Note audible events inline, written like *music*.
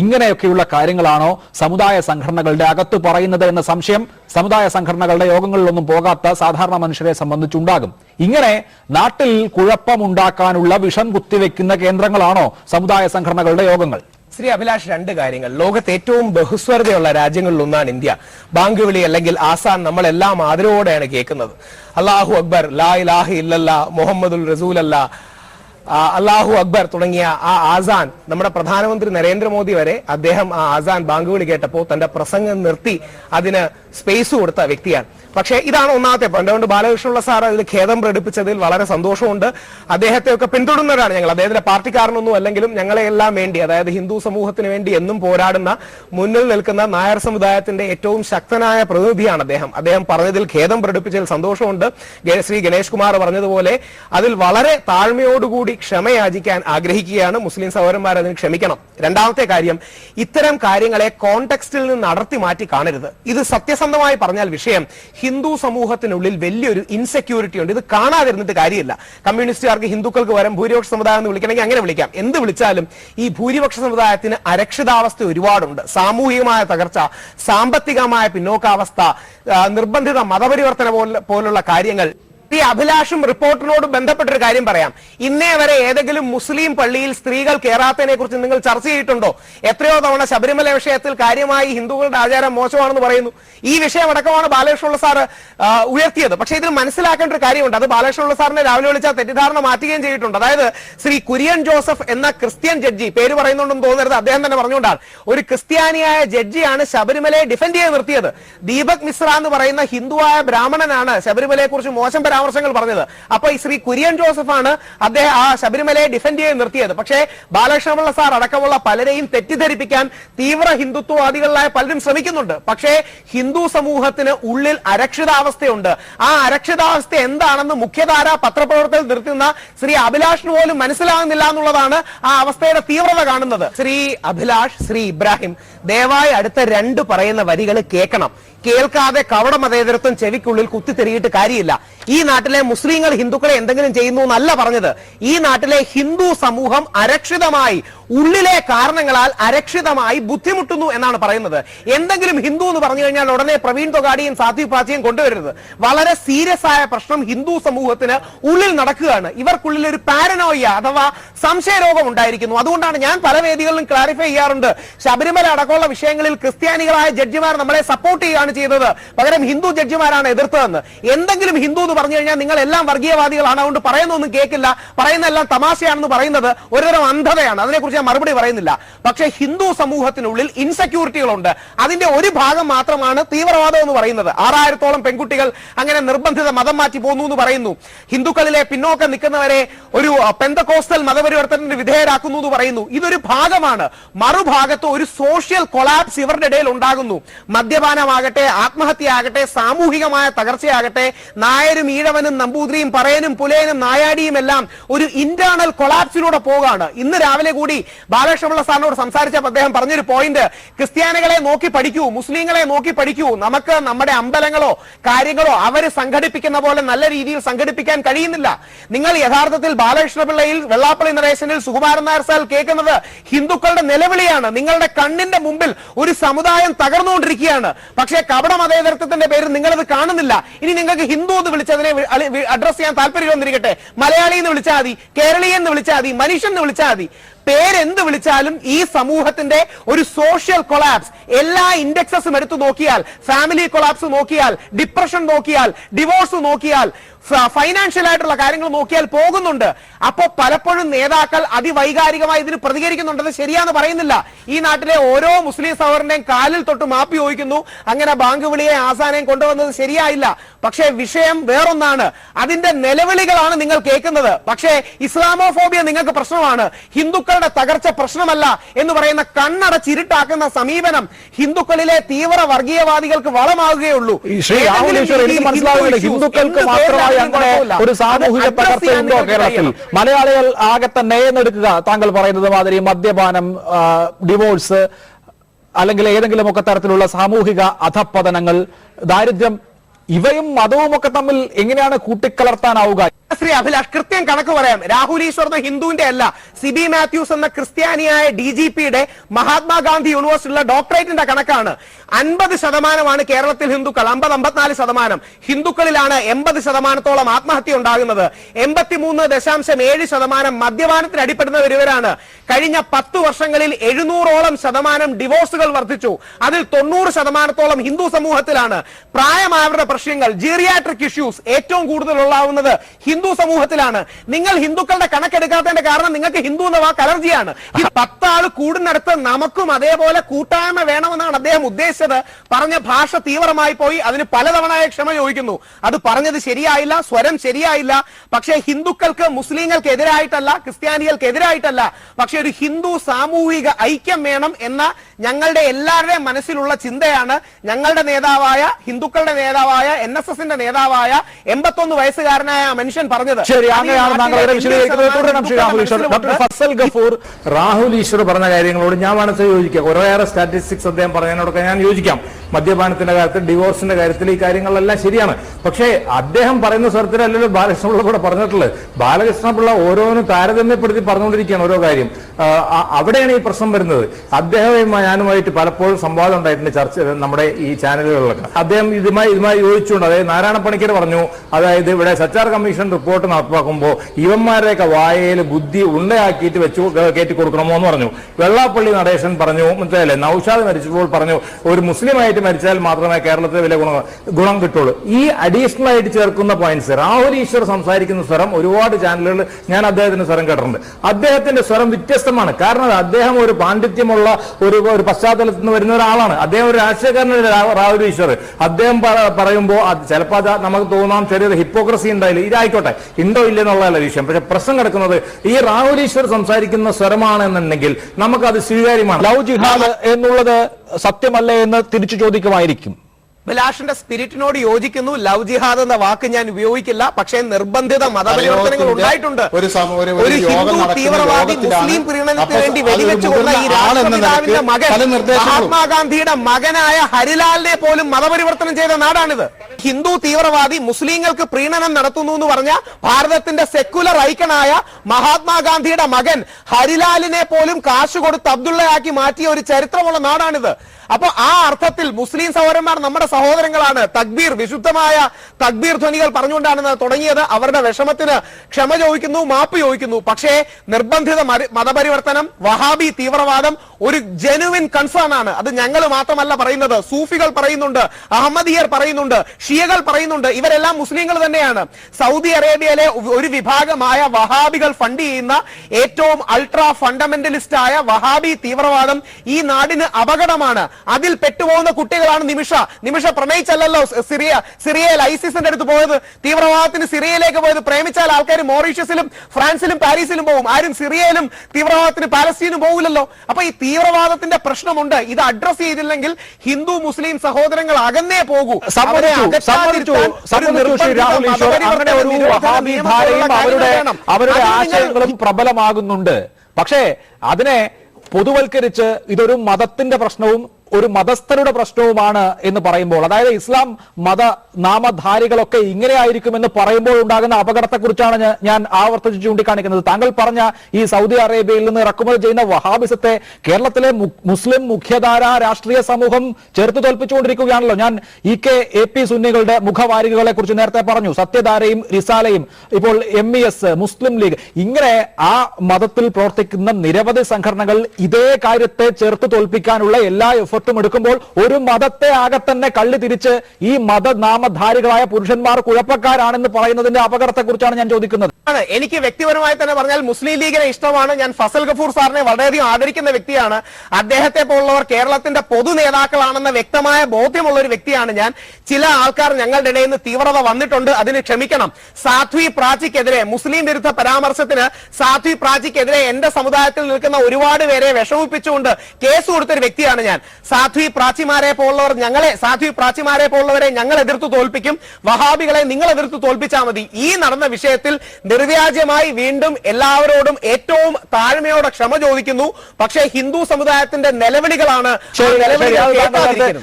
ഇങ്ങനെയൊക്കെയുള്ള കാര്യങ്ങളാണോ സമുദായ സംഘടനകളുടെ അകത്ത് പറയുന്നത് എന്ന സംശയം സമുദായ സംഘടനകളുടെ യോഗങ്ങളിലൊന്നും പോകാത്ത സാധാരണ മനുഷ്യരെ സംബന്ധിച്ചുണ്ടാകും. ഇങ്ങനെ നാട്ടിൽ കുഴപ്പമുണ്ടാക്കാനുള്ള വിഷം കുത്തിവെക്കുന്ന കേന്ദ്രങ്ങളാണോ സമുദായ സംഘടനകളുടെ യോഗങ്ങൾ? ശ്രീ അഭിലാഷ് രണ്ട് കാര്യങ്ങൾ. ലോകത്ത് ഏറ്റവും ബഹുസ്വരതയുള്ള രാജ്യങ്ങളിൽ ഒന്നാണ് ഇന്ത്യ. ബാങ്ക് വിളി അല്ലെങ്കിൽ ആസാൻ നമ്മളെല്ലാം ആദരവോടെയാണ് കേൾക്കുന്നത്. അള്ളാഹു അക്ബർ ലാ ഇലാഹ ഇല്ലല്ല മുഹമ്മദുൽ അല്ല അള്ളാഹു അക്ബർ തുടങ്ങിയ ആ ആസാൻ നമ്മുടെ പ്രധാനമന്ത്രി നരേന്ദ്രമോദി വരെ അദ്ദേഹം ആ ആസാൻ ബാങ്ക് വിളി കേട്ടപ്പോൾ തന്റെ പ്രസംഗം നിർത്തി അതിന് സ്പേസ് കൊടുത്ത വ്യക്തിയാണ്. പക്ഷേ ഇതാണ് ഒന്നാമത്തെ പോയിന്റ് അതുകൊണ്ട് ബാലകൃഷ്ണപിള്ള സാർ അതിൽ ഖേദം പ്രകടിപ്പിച്ചതിൽ വളരെ സന്തോഷമുണ്ട്. അദ്ദേഹത്തെ ഒക്കെ പിന്തുടരുന്നവരാണ് ഞങ്ങൾ. അദ്ദേഹത്തിന്റെ പാർട്ടിക്കാരനൊന്നും അല്ലെങ്കിലും ഞങ്ങളെ എല്ലാം വേണ്ടി അതായത് ഹിന്ദു സമൂഹത്തിന് വേണ്ടി എന്നും പോരാടുന്ന മുന്നിൽ നിൽക്കുന്ന നായർ സമുദായത്തിന്റെ ഏറ്റവും ശക്തനായ പ്രതിനിധിയാണ് അദ്ദേഹം. അദ്ദേഹം പറഞ്ഞതിൽ ഖേദം പ്രകടിപ്പിച്ചതിൽ സന്തോഷമുണ്ട്. ശ്രീ ഗണേഷ് കുമാർ പറഞ്ഞതുപോലെ അതിൽ വളരെ താഴ്മയോടുകൂടി ക്ഷമയാചിക്കാൻ ആഗ്രഹിക്കുകയാണ് മുസ്ലിം സഹോദരന്മാർ അതിന് ക്ഷമിക്കണം. രണ്ടാമത്തെ കാര്യം ഇത്തരം കാര്യങ്ങളെ കോണ്ടെക്സ്റ്റിൽ നിന്ന് നടത്തി മാറ്റി കാണരുത്. ഇത് സത്യസന്ധമായി പറഞ്ഞാൽ വിഷയം. ഹിന്ദു സമൂഹത്തിനുള്ളിൽ വലിയൊരു ഇൻസെക്യൂരിറ്റി ഉണ്ട്. ഇത് കാണാതിരുന്നിട്ട് കാര്യമില്ല. കമ്മ്യൂണിസ്റ്റുകാർക്ക് ഹിന്ദുക്കൾക്ക് വരം ഭൂരിപക്ഷ സമുദായം എന്ന് വിളിക്കണമെങ്കിൽ അങ്ങനെ വിളിക്കാം. എന്ത് വിളിച്ചാലും ഈ ഭൂരിപക്ഷ സമുദായത്തിന് അരക്ഷിതാവസ്ഥ ഒരുപാടുണ്ട്. സാമൂഹികമായ തകർച്ച സാമ്പത്തികമായ പിന്നോക്കാവസ്ഥ നിർബന്ധിത മതപരിവർത്തന പോലുള്ള കാര്യങ്ങൾ ഈ അഭിലാഷും റിപ്പോർട്ടിനോട് ബന്ധപ്പെട്ടൊരു കാര്യം പറയാം. ഇന്നേ വരെ ഏതെങ്കിലും മുസ്ലിം പള്ളിയിൽ സ്ത്രീകൾ കയറാത്തതിനെ കുറിച്ച് നിങ്ങൾ ചർച്ച ചെയ്തിട്ടുണ്ടോ? എത്രയോ തവണ ശബരിമല വിഷയത്തിൽ കാര്യമായി ഹിന്ദുക്കളുടെ ആചാരം മോശമാണെന്ന് പറയുന്നു. ഈ വിഷയം അടക്കമാണ് ബാലകൃഷ്ണുള്ള സാർ ഉയർത്തിയത്. പക്ഷേ ഇതിൽ മനസ്സിലാക്കേണ്ട ഒരു കാര്യമുണ്ട്. അത് ബാലകൃഷ്ണുള്ള സാറിനെ രാവിലെ വിളിച്ച തെറ്റിദ്ധാരണ മാറ്റുകയും ചെയ്തിട്ടുണ്ട്. അതായത് ശ്രീ കുര്യൻ ജോസഫ് എന്ന ക്രിസ്ത്യൻ ജഡ്ജി പേര് പറയുന്നുണ്ടെന്ന് തോന്നരുത് അദ്ദേഹം തന്നെ പറഞ്ഞുകൊണ്ടാണ്. ഒരു ക്രിസ്ത്യാനിയായ ജഡ്ജിയാണ് ശബരിമലയെ ഡിഫെൻഡ് ചെയ്ത് നിർത്തിയത്. ദീപക് മിശ്ര എന്ന് പറയുന്ന ഹിന്ദുവായ ബ്രാഹ്മണനാണ് ശബരിമലയെ കുറിച്ച് മോശം പരാമർശങ്ങൾ പറഞ്ഞത്. അപ്പൊ ഈ ശ്രീ കുര്യൻ ജോസഫ് ആണ് അദ്ദേഹം ആ ശബരിമലയെ ഡിഫെൻഡ് ചെയ്ത് നിർത്തിയത്. പക്ഷേ ബാലകൃഷ്ണപിള്ള സാർ അടക്കമുള്ള പലരെയും തെറ്റിദ്ധരിപ്പിക്കാൻ തീവ്ര ഹിന്ദുത്വവാദികളായ പലരും ശ്രമിക്കുന്നുണ്ട്. പക്ഷേ ഹിന്ദു സമൂഹത്തിന് ഉള്ളിൽ അരക്ഷിതാവസ്ഥയുണ്ട്. ആ അരക്ഷിതാവസ്ഥ എന്താണെന്ന് മുഖ്യധാര പത്രപ്രവർത്തകർ നിർത്തുന്ന ശ്രീ അഭിലാഷിന് പോലും മനസ്സിലാകുന്നില്ല എന്നുള്ളതാണ് ആ അവസ്ഥയുടെ തീവ്രത കാണുന്നത്. ശ്രീ അഭിലാഷ് ശ്രീ ഇബ്രാഹിം ദയവായി അടുത്ത രണ്ട് പറയുന്ന വരികൾ കേൾക്കണം. കേൾക്കാതെ കവട മതേതരത്വം ചെവിക്കുള്ളിൽ കുത്തിത്തെറിയിട്ട് കാര്യമില്ല. ഈ നാട്ടിലെ മുസ്ലിങ്ങൾ ഹിന്ദുക്കളെ എന്തെങ്കിലും ചെയ്യുന്നു എന്നല്ല പറഞ്ഞത്. ഈ നാട്ടിലെ ഹിന്ദു സമൂഹം അരക്ഷിതമായി ഉള്ളിലെ കാരണങ്ങളാൽ അരക്ഷിതമായി ബുദ്ധിമുട്ടുന്നു എന്നാണ് പറയുന്നത്. എന്തെങ്കിലും ഹിന്ദു എന്ന് പറഞ്ഞു കഴിഞ്ഞാൽ ഉടനെ പ്രവീൺ തൊഗാഡിയും സാധ്വി പ്രാചിയും കൊണ്ടുവരരുത്. വളരെ സീരിയസ് ആയ പ്രശ്നം ഹിന്ദു സമൂഹത്തിന് ഉള്ളിൽ നടക്കുകയാണ്. ഇവർക്കുള്ളിൽ ഒരു പാരനോയ അഥവാ സംശയരോഗം ഉണ്ടായിരിക്കുന്നു. അതുകൊണ്ടാണ് ഞാൻ പല വേദികളിലും ക്ലാരിഫൈ ചെയ്യാറുണ്ട്. ശബരിമല അടക്കമുള്ള വിഷയങ്ങളിൽ ക്രിസ്ത്യാനികളായ ജഡ്ജിമാർ നമ്മളെ സപ്പോർട്ട് ചെയ്യുകയാണ് ചെയ്തത് പകരം ഹിന്ദു ജഡ്ജിമാരാണ് എതിർത്തതെന്ന്. എന്തെങ്കിലും ഹിന്ദു എന്ന് പറഞ്ഞു കഴിഞ്ഞാൽ നിങ്ങൾ എല്ലാം വർഗീയവാദികളാണ്. അതുകൊണ്ട് പറയുന്നൊന്നും കേൾക്കില്ല. പറയുന്നതെല്ലാം തമാശയാണെന്ന് പറയുന്നത് ഒരുതരം അന്ധതയാണ്. അതിനെക്കുറിച്ച് ഞാൻ മറുപടി പറയുന്നില്ല. പക്ഷേ ഹിന്ദു സമൂഹത്തിനുള്ളിൽ ഇൻസെക്യൂരിറ്റികളുണ്ട് അതിന്റെ ഒരു ഭാഗം മാത്രമാണ് തീവ്രവാദം എന്ന് പറയുന്നത്. ആറായിരത്തോളം പെൺകുട്ടികൾ അങ്ങനെ നിർബന്ധിത മതം മാറ്റി പോകുന്നു എന്ന് പറയുന്നു. ഹിന്ദുക്കളിലെ പിന്നോക്കം നിൽക്കുന്നവരെ ഒരു പെന്തകോസ്റ്റൽ മതപരിവർത്തനത്തിന് വിധേയരാക്കുന്നു എന്ന് പറയുന്നു. ഇതൊരു ഭാഗമാണ്. മറുഭാഗത്ത് ഒരു സോഷ്യൽ കൊളാപ്സ് ഇവരുടെ ഇടയിൽ ഉണ്ടാകുന്നു. മദ്യപാനമാകട്ടെ ആത്മഹത്യയാകട്ടെ സാമൂഹികമായ തകർച്ചയാകട്ടെ നായരും ഈഴവനും നമ്പൂതിരിയും പറയനും പുലയനും നായാടിയും എല്ലാം ഒരു ഇന്റേണൽ കൊളാപ്സിലൂടെ പോകാണ്. ഇന്ന് രാവിലെ കൂടി ബാലകൃഷ്ണപിള്ള സാറിനോട് സംസാരിച്ചപ്പോൾ അദ്ദേഹം പറഞ്ഞൊരു പോയിന്റ് ക്രിസ്ത്യാനികളെ നോക്കി പഠിക്കൂ മുസ്ലിങ്ങളെ നോക്കി പഠിക്കൂ. നമുക്ക് നമ്മുടെ അമ്പലങ്ങളോ കാര്യങ്ങളോ അവർ സംഘടിപ്പിക്കുന്ന പോലെ നല്ല രീതിയിൽ സംഘടിപ്പിക്കാൻ കഴിയുന്നില്ല. നിങ്ങൾ യഥാർത്ഥത്തിൽ ബാലകൃഷ്ണപിള്ളയിൽ വെള്ളാപ്പള്ളി നരേശനിൽ സുകുമാരൻ നായർ സാൽ കേൾക്കുന്നത് ഹിന്ദുക്കളുടെ നിലവിളിയാണ്. നിങ്ങളുടെ കണ്ണിന്റെ മുമ്പിൽ ഒരു സമുദായം തകർന്നുകൊണ്ടിരിക്കുകയാണ്. പക്ഷേ കപട മതേതരത്വത്തിന്റെ പേരിൽ നിങ്ങളത് കാണുന്നില്ല. ഇനി നിങ്ങൾക്ക് ഹിന്ദു എന്ന് വിളിച്ചതിനെ അഡ്രസ് ചെയ്യാൻ താല്പര്യം വന്നിരിക്കട്ടെ മലയാളി എന്ന് വിളിച്ചാൽ മതി കേരളീയ എന്ന് വിളിച്ചാൽ മതി മനുഷ്യൻ എന്ന് വിളിച്ചാൽ മതി. പേരെന്ത് വിളിച്ചാലും ഈ സമൂഹത്തിന്റെ ഒരു സോഷ്യൽ കൊളാപ്സ് എല്ലാ ഇൻഡെക്സസും എടുത്തു നോക്കിയാൽ ഫാമിലി കൊളാപ്സ് നോക്കിയാൽ ഡിപ്രഷൻ നോക്കിയാൽ ഡിവോഴ്സ് നോക്കിയാൽ ഫൈനാൻഷ്യൽ ആയിട്ടുള്ള കാര്യങ്ങൾ നോക്കിയാൽ പോകുന്നുണ്ട്. അപ്പോ പലപ്പോഴും നേതാക്കൾ അതിവൈകാരികമായി ഇതിന് പ്രതികരിക്കുന്നുണ്ടെന്ന് ശരിയാന്ന് പറയുന്നില്ല. ഈ നാട്ടിലെ ഓരോ മുസ്ലിം സഹോദരന്റെയും കാലിൽ തൊട്ട് മാപ്പി ചോദിക്കുന്നു. അങ്ങനെ ബാങ്ക് വിളിയെ ആസാനെയും കൊണ്ടുവന്നത് ശരിയായില്ല. പക്ഷേ വിഷയം വേറൊന്നാണ്. അതിന്റെ നിലവിളികളാണ് നിങ്ങൾ കേൾക്കുന്നത്. പക്ഷേ ഇസ്ലാമോഫോബിയ നിങ്ങൾക്ക് പ്രശ്നമാണ്. ഹിന്ദുക്കളുടെ തകർച്ച പ്രശ്നമല്ല എന്ന് പറയുന്ന കണ്ണടച്ചിരുട്ടാക്കുന്ന സമീപനം ഹിന്ദുക്കളിലെ തീവ്ര വർഗീയവാദികൾക്ക് വളമാകുകയുള്ളൂ. മനസ്സിലാവുന്നില്ല. ഹിന്ദുക്കൾക്ക് മാത്രമായി അങ്ങനെ ഒരു സാമൂഹിക തകർച്ചയുണ്ടോ കേരളത്തിൽ? മലയാളികൾ ആകെ തന്നെ എന്നെടുക്കുക താങ്കൾ പറയുന്നത് മാതിരി മദ്യപാനം ഡിവോഴ്സ് അല്ലെങ്കിൽ ഏതെങ്കിലും ഒക്കെ തരത്തിലുള്ള സാമൂഹിക അധപ്പതനങ്ങൾ ദാരിദ്ര്യം ഇവയും മതവും ഒക്കെ തമ്മിൽ എങ്ങനെയാണ് കൂട്ടിക്കലർത്താനാവുക? ശ്രീ അഭിലാഷ് കൃത്യം കണക്ക് പറയാം. രാഹുൽ ഈശ്വർ എന്ന ഹിന്ദുവിന്റെ അല്ല. സിബി മാത്യൂസ് എന്ന ക്രിസ്ത്യാനിയായ ഡി ജി പിയുടെ മഹാത്മാഗാന്ധി യൂണിവേഴ്സിറ്റിയിലെ ഡോക്ടറേറ്റിന്റെ കണക്കാണ്. അൻപത് ശതമാനമാണ് കേരളത്തിൽ ഹിന്ദുക്കൾ. അമ്പത് അമ്പത്തിനാല് ശതമാനം. ഹിന്ദുക്കളിലാണ് എൺപത് ശതമാനത്തോളം ആത്മഹത്യ ഉണ്ടാകുന്നത്. എൺപത്തിമൂന്ന് ദശാംശം ഏഴ് ശതമാനം മദ്യപാനത്തിന് അടിപ്പെടുന്നവർ കഴിഞ്ഞ പത്ത് വർഷങ്ങളിൽ എഴുന്നൂറോളം ശതമാനം ഡിവോഴ്സുകൾ വർദ്ധിച്ചു. അതിൽ തൊണ്ണൂറ് ശതമാനത്തോളം ഹിന്ദു സമൂഹത്തിലാണ്. പ്രായമായവരുടെ പ്രശ്നങ്ങൾ ജീറിയാട്രിക് ഇഷ്യൂസ് ഏറ്റവും കൂടുതൽ ഉള്ളാവുന്നത് ഹിന്ദു സമൂഹത്തിലാണ്. നിങ്ങൾ ഹിന്ദുക്കളുടെ കണക്കെടുക്കാത്തതിന്റെ കാരണം നിങ്ങൾക്ക് ഹിന്ദു എന്ന വാക്ക് അലർജിയാണ്. ഈ *laughs* പത്താൾ കൂടുന്നിടത്ത് നമുക്കും അതേപോലെ കൂട്ടായ്മ വേണമെന്നാണ് അദ്ദേഹം ഉദ്ദേശിച്ചത്. പറഞ്ഞ ഭാഷ തീവ്രമായി പോയി അതിന് പലതവണയായി ക്ഷമ ചോദിക്കുന്നു. അത് പറഞ്ഞത് ശരിയായില്ല സ്വരം ശരിയായില്ല. പക്ഷേ ഹിന്ദുക്കൾക്ക് മുസ്ലിങ്ങൾക്ക് എതിരായിട്ടല്ല ക്രിസ്ത്യാനികൾക്ക് എതിരായിട്ടല്ല പക്ഷെ ഒരു ഹിന്ദു സാമൂഹിക ഐക്യം വേണം എന്ന ഞങ്ങളുടെ എല്ലാവരുടെയും മനസ്സിലുള്ള ചിന്തയാണ് ഞങ്ങളുടെ നേതാവായ ഹിന്ദുക്കളുടെ നേതാവായ എൻ എസ് എസിന്റെ നേതാവായ എൺപത്തൊന്ന് വയസ്സുകാരനായ ആ മനുഷ്യൻ പറഞ്ഞത്. ശരി അങ്ങനെയാണ് താങ്കൾ അവരെ വിശദീകരിക്കുന്നത്. തുടരണം ശ്രീ രാഹുൽ ഈശ്വർ. ഡോക്ടർ ഫസൽ ഗഫൂർ രാഹുൽ ഈശ്വർ പറഞ്ഞ കാര്യങ്ങളോട് ഞാൻ മനസ്സിൽ യോജിക്കാം കുറേയേറെ സ്റ്റാറ്റിസ്റ്റിക്സ് അദ്ദേഹം പറഞ്ഞതിനോടൊക്കെ ഞാൻ യോജിക്കാം. മദ്യപാനത്തിന്റെ കാര്യത്തിൽ ഡിവോഴ്സിന്റെ കാര്യത്തിൽ ഈ കാര്യങ്ങളെല്ലാം ശരിയാണ്. പക്ഷേ അദ്ദേഹം പറയുന്ന സ്വരത്തിലല്ലല്ലോ ബാലകൃഷ്ണപിള്ള കൂടെ പറഞ്ഞിട്ടുള്ളത്. ബാലകൃഷ്ണപിള്ള ഓരോന്നും താരതമ്യപ്പെടുത്തി പറഞ്ഞുകൊണ്ടിരിക്കുകയാണ് ഓരോ കാര്യം. അവിടെയാണ് ഈ പ്രശ്നം വരുന്നത്. അദ്ദേഹവും ഞാനുമായിട്ട് പലപ്പോഴും സംവാദം ഉണ്ടായിട്ടുണ്ട് ചർച്ച നമ്മുടെ ഈ ചാനലുകളിലൊക്കെ. അദ്ദേഹം ഇതുമായി ഇതുമായി യോജിച്ചുകൊണ്ട് അതായത് നാരായണ പണിക്കർ പറഞ്ഞു അതായത് ഇവിടെ സച്ചാർ കമ്മീഷൻ റിപ്പോർട്ട് നടപ്പാക്കുമ്പോൾ ഇവന്മാരുടെയൊക്കെ വായയിൽ ബുദ്ധി ഉണ്ടയാക്കിയിട്ട് വെച്ചു കയറ്റി കൊടുക്കണമോ എന്ന് പറഞ്ഞു. വെള്ളാപ്പള്ളി നടേശൻ പറഞ്ഞു മനസ്സിലല്ലേ നൌഷാദ് മരിച്ചപ്പോൾ പറഞ്ഞു ഒരു മുസ്ലിം ആയിട്ട് മരിച്ചാൽ മാത്രമേ കേരളത്തിൽ വലിയ ഗുണ ഗുണം കിട്ടുള്ളൂ. ഈ അഡീഷണൽ ആയിട്ട് ചേർക്കുന്ന പോയിന്റ്സ് രാഹുൽ ഈശ്വർ സംസാരിക്കുന്ന സ്വരം ഒരുപാട് ചാനലുകൾ ഞാൻ അദ്ദേഹത്തിന്റെ സ്വരം കേട്ടിട്ടുണ്ട്. അദ്ദേഹത്തിന്റെ സ്വരം വ്യത്യസ്തമാണ്. കാരണം അദ്ദേഹം ഒരു പാണ്ഡിത്യമുള്ള ഒരു ഒരു പശ്ചാത്തലത്തിൽ നിന്ന് വരുന്ന ഒരാളാണ്. അദ്ദേഹം ഒരു രാഷ്ട്രീയക്കാരനല്ല രാ- രാഹുൽ ഈശ്വർ. അദ്ദേഹം പറയുമ്പോൾ ചിലപ്പോൾ അത് നമുക്ക് തോന്നാം ചെറിയൊരു ഹിപ്പോക്രസി ഉണ്ടായില്ല. ഇതായിക്കോട്ടെ. ഉണ്ടോ ഇല്ലെന്നുള്ളതല്ല വിഷയം. പക്ഷെ പ്രശ്നം കിടക്കുന്നത് ഈ രാഹുൽ ഈശ്വർ സംസാരിക്കുന്ന സ്വരമാണെന്നുണ്ടെങ്കിൽ നമുക്കത് സ്വീകാര്യമാണ്. ലവ് ജിഹാദ് എന്നുള്ളത് സത്യമല്ലേ എന്ന് തിരിച്ചു ചോദിക്കുമായിരിക്കും അഭിലാഷിന്റെ സ്പിരിറ്റിനോട് യോജിക്കുന്നു. ലവ് ജിഹാദ് എന്ന വാക്ക് ഞാൻ ഉപയോഗിക്കില്ല. പക്ഷേ നിർബന്ധിത മതപരിവർത്തനങ്ങൾ ഉണ്ടായിട്ടുണ്ട്. ഒരു ഹിന്ദു തീവ്രവാദി മുസ്ലിം പ്രീണനത്തിന് വേണ്ടി വെടിവെച്ചു കൊന്ന ഈ രാഷ്ട്രപിതാവിന്റെ മകൻ മഹാത്മാഗാന്ധിയുടെ മകനായ ഹരിലാലിനെ പോലും മതപരിവർത്തനം ചെയ്ത നാടാണിത്. ഹിന്ദു തീവ്രവാദി മുസ്ലിങ്ങൾക്ക് പ്രീണനം നടത്തുന്നു എന്ന് പറഞ്ഞ ഭാരതത്തിന്റെ സെക്കുലർ ഐക്കണായ മഹാത്മാഗാന്ധിയുടെ മകൻ ഹരിലാലിനെ പോലും കാശ് കൊടുത്ത് അബ്ദുള്ളയാക്കി മാറ്റിയ ഒരു ചരിത്രമുള്ള നാടാണിത്. അപ്പൊ ആ അർത്ഥത്തിൽ മുസ്ലിം സൗരന്മാർ നമ്മുടെ സഹോദരങ്ങളാണ്. തക്ബീർ വിശുദ്ധമായ തക്ബീർ ധ്വനികൾ പറഞ്ഞുകൊണ്ടാണ് തുടങ്ങിയത്. അവരുടെ വിഷമത്തിന് ക്ഷമ ചോദിക്കുന്നു മാപ്പ് ചോദിക്കുന്നു. പക്ഷേ നിർബന്ധിത മതപരിവർത്തനം വഹാബി തീവ്രവാദം ഒരു ജനുവിൻ കൺസേൺ ആണ്. അത് ഞങ്ങൾ മാത്രമല്ല പറയുന്നത്. സൂഫികൾ പറയുന്നുണ്ട് അഹമ്മദിയർ പറയുന്നുണ്ട് ഷിയകൾ പറയുന്നുണ്ട്. ഇവരെല്ലാം മുസ്ലിങ്ങൾ തന്നെയാണ്. സൗദി അറേബ്യയിലെ ഒരു വിഭാഗമായ വഹാബികൾ ഫണ്ട് ചെയ്യുന്ന ഏറ്റവും അൾട്രാ ഫണ്ടമെന്റലിസ്റ്റ് ആയ വഹാബി തീവ്രവാദം ഈ നാടിന് അപകടമാണ്. അതിൽ പെട്ടുപോകുന്ന കുട്ടികളാണ് നിമിഷ. നിമിഷ പ്രണയിച്ചല്ലോ സിറിയ സിറിയയിൽ ഐസിസിന്റെ അടുത്ത് പോയത്. തീവ്രവാദത്തിന് സിറിയയിലേക്ക് പോയത്. പ്രേമിച്ചാൽ ആൾക്കാർ മോറീഷ്യസിലും ഫ്രാൻസിലും പാരീസിലും പോകും ആരും സിറിയയിലും തീവ്രവാദത്തിന് പാലസ്തീനും പോകില്ലല്ലോ അപ്പൊ ഈ തീവ്രവാദത്തിന്റെ പ്രശ്നമുണ്ട്. ഇത് അഡ്രസ് ചെയ്തില്ലെങ്കിൽ ഹിന്ദു മുസ്ലിം സഹോദരങ്ങൾ അകന്നേ പോകൂ. അവരുടെ ആശയങ്ങളും പ്രബലമാകുന്നുണ്ട്. പക്ഷേ അതിനെ പൊതുവൽക്കരിച്ച് ഇതൊരു മതത്തിന്റെ പ്രശ്നവും ഒരു മതസ്ഥരുടെ പ്രശ്നവുമാണ് എന്ന് പറയുമ്പോൾ അതായത് ഇസ്ലാം മത നാമധാരികളൊക്കെ ഇങ്ങനെ ഇങ്ങനെയായിരിക്കുമെന്ന് പറയുമ്പോൾ ഉണ്ടാകുന്ന അപകടത്തെക്കുറിച്ചാണ് ഞാൻ- ആവർത്തിച്ച് ചൂണ്ടിക്കാണിക്കുന്നത്. താങ്കൾ പറഞ്ഞ ഈ സൗദി അറേബ്യയിൽ നിന്ന് ഇറക്കുമതി ചെയ്യുന്ന വഹാബിസത്തെ കേരളത്തിലെ മുസ്ലിം മുഖ്യധാര രാഷ്ട്രീയ സമൂഹം ചെറുത്തു തോൽപ്പിച്ചുകൊണ്ടിരിക്കുകയാണല്ലോ. ഞാൻ ഇ കെ എ പി സുന്നികളുടെ മുഖവാരികകളെ കുറിച്ച് നേരത്തെ പറഞ്ഞു. സത്യധാരയും റിസാലയും ഇപ്പോൾ M E S Muslim League ഇങ്ങനെ ആ മതത്തിൽ പ്രവർത്തിക്കുന്ന നിരവധി സംഘടനകൾ ഇതേ കാര്യത്തെ ചെറുത്തു തോൽപ്പിക്കാനുള്ള എല്ലാ എഫർട്ടും എടുക്കുമ്പോൾ ഒരു മതത്തെ ആകെ തന്നെ കള്ളി തിരിച്ച് ഈ മതനാമധാരികളായ പുരുഷന്മാർ കുഴപ്പക്കാരാണെന്ന് പറയുന്നതിന്റെ അപകടത്തെക്കുറിച്ചാണ് ഞാൻ ചോദിക്കുന്നത്. എനിക്ക് വ്യക്തിപരമായി തന്നെ പറഞ്ഞാൽ മുസ്ലിം ലീഗിനെ ഇഷ്ടമാണ്. ഞാൻ ഫസൽ ഗഫൂർ സാറിനെ വളരെയധികം ആദരിക്കുന്ന വ്യക്തിയാണ്. അദ്ദേഹത്തെ പോലുള്ളവർ കേരളത്തിന്റെ പൊതു നേതാക്കളാണെന്ന വ്യക്തമായ ബോധ്യമുള്ള ഒരു വ്യക്തിയാണ് ഞാൻ. ചില ആൾക്കാർ ഞങ്ങളുടെ ഇടയിൽ നിന്ന് തീവ്രത വന്നിട്ടുണ്ട്. അതിന് ക്ഷമിക്കണം. സാധ്വി പ്രാചിക്കെതിരെ മുസ്ലിം വിരുദ്ധ പരാമർശത്തിന് സാധ്വി പ്രാചിക്കെതിരെ എന്റെ സമുദായത്തിൽ നിൽക്കുന്ന ഒരുപാട് പേരെ വിഷമിപ്പിച്ചുകൊണ്ട് കേസ് കൊടുത്തൊരു വ്യക്തിയാണ് ഞാൻ. സാധ്വി പ്രാച്ചിമാരെ പോലുള്ളവർ ഞങ്ങളെ സാധ്വി പ്രാച്ചിമാരെ പോലുള്ളവരെ ഞങ്ങൾ എതിർത്ത് തോൽപ്പിക്കും. വഹാബികളെ നിങ്ങൾ എതിർത്ത് തോൽപ്പിച്ചാൽ മതി. ഈ നടന്ന വിഷയത്തിൽ നിർവ്യാജ്യമായി വീണ്ടും എല്ലാവരോടും ഏറ്റവും താഴ്മയോടെ ക്ഷമ ചോദിക്കുന്നു. പക്ഷേ ഹിന്ദു സമുദായത്തിന്റെ നിലവിളികളാണ് നിലവിളികൾ